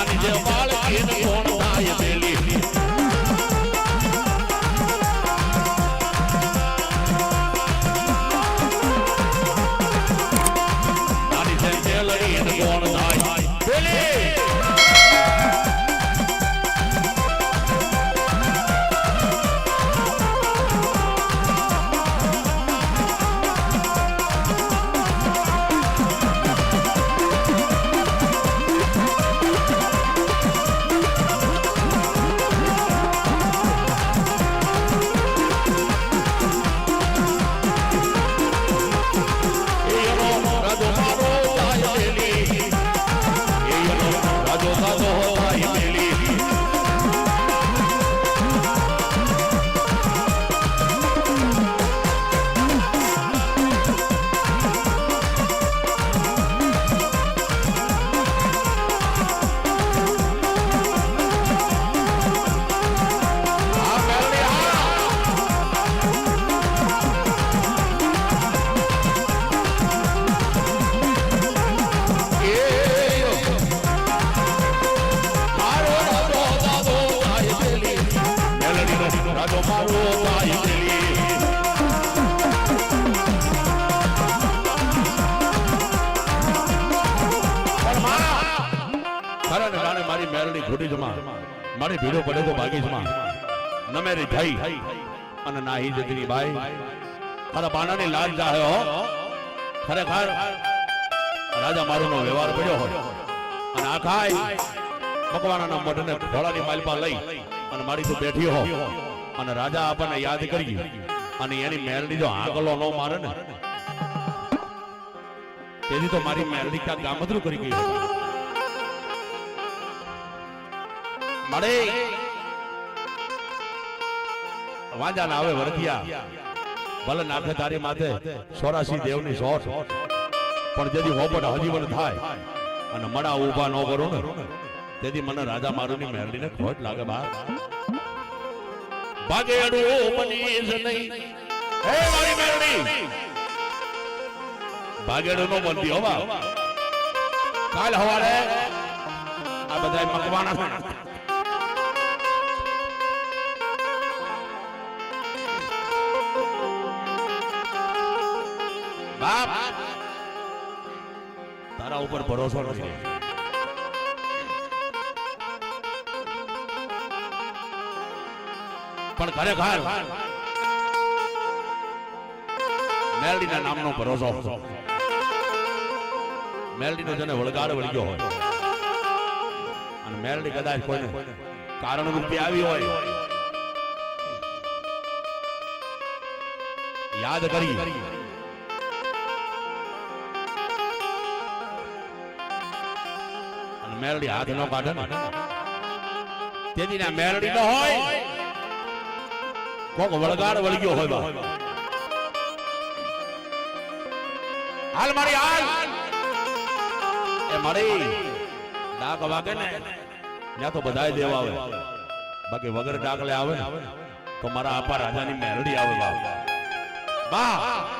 નાની જે ખોટી જમા મારી ભીડો પડે તો ભાગી ન મેરી થઈ અને નાહી જતી બાઈ. ખરા બાણાની લાજ જાહે હો. ખરેખર રાજા મારુનો વ્યવહાર પડ્યો હોય. અને આ ખાય ભગવાનના મઢને ઘોડાની માલપા લઈ અને મારી તો બેઠી હો. અને રાજા આપણને યાદ કરી અને એની મેરડી જો આગલો ન મારે ને તેથી તો મારી મેરડી ક્યાં ગામદરું કરી ગઈ હતી. મળે. વાંજા ના આવે વરખિયા ભલે નાથે તારી માથે સોરાસી દેવની સોટ પણ જેથી હોપટ હજીવન થાય અને મડા ઊભા ન કરો ને, તેથી મને રાજા મારુની મેરડીને ખોટ લાગે બા. ભાગેડું બનીશ નહીં. હે મારી મેરડી! ભાગેડું નો બનતી હોવા કાલ હવારે આ બધા મકવાણા ઉપર ભરોસો નથી પણ ખરેખર મેલડીના નામનો ભરોસો મેલડીનો જેને વળગાડ વળગ્યો હોય અને મેલડી કદાચ કોઈને કારણ રૂપે આવી હોય યાદ કરી મેલડી હાથ નો કાઢે ને. તેથી ના મેલડી નો હોય. કોક વળગાડ વળગ્યો હોય બા. હાલ મારી હાલ. એ મારી. ડાક વાગે ને. ત્યાં તો બધાય દેવા આવે. બાકી વગર ડાકલે આવે તો મારા આપા રાજાની મેલડી આવે બા. બા.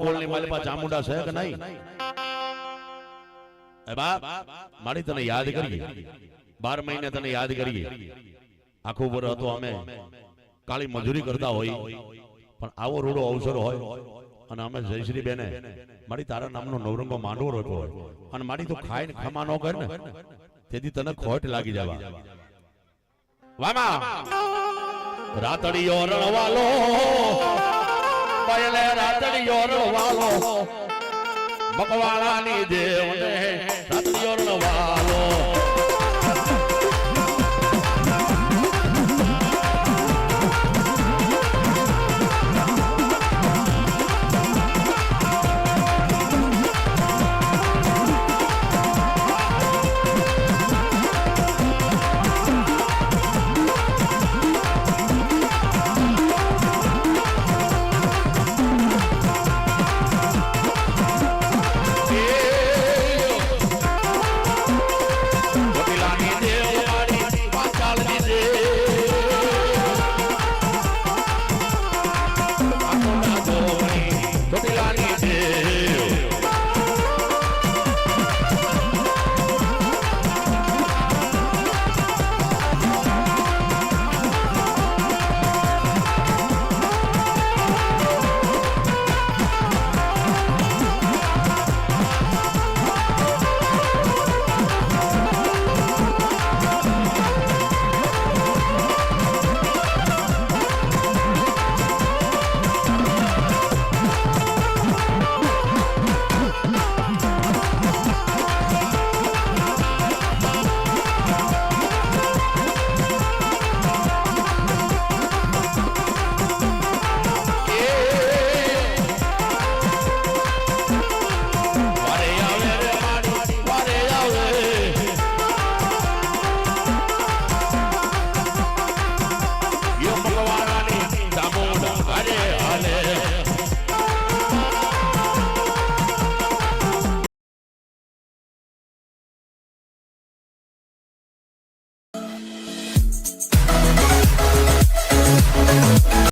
કોળની માલિપા ચામુંડા છે કે નહીં? એ બાપ, મારી તને યાદ કરીએ. બાર મહિને તને યાદ કરીએ. આખું વર હતો અમે. કાળી મજૂરી કરતા હોય. પણ આવો રૂડો અવસર હોય. અને અમે જયશ્રી બેને મારી તારા નામનો નવરંગો માંડવો રોપ્યો હોય. અને મારી તો ખાઈને ખમા ન કર ને. તેથી તને ખોટ લાગી જવા. વામા રાતડીયો રણવાલો. પયલે રાતડીયો રણવાલો મકવાળાની દેવને રાતડીયો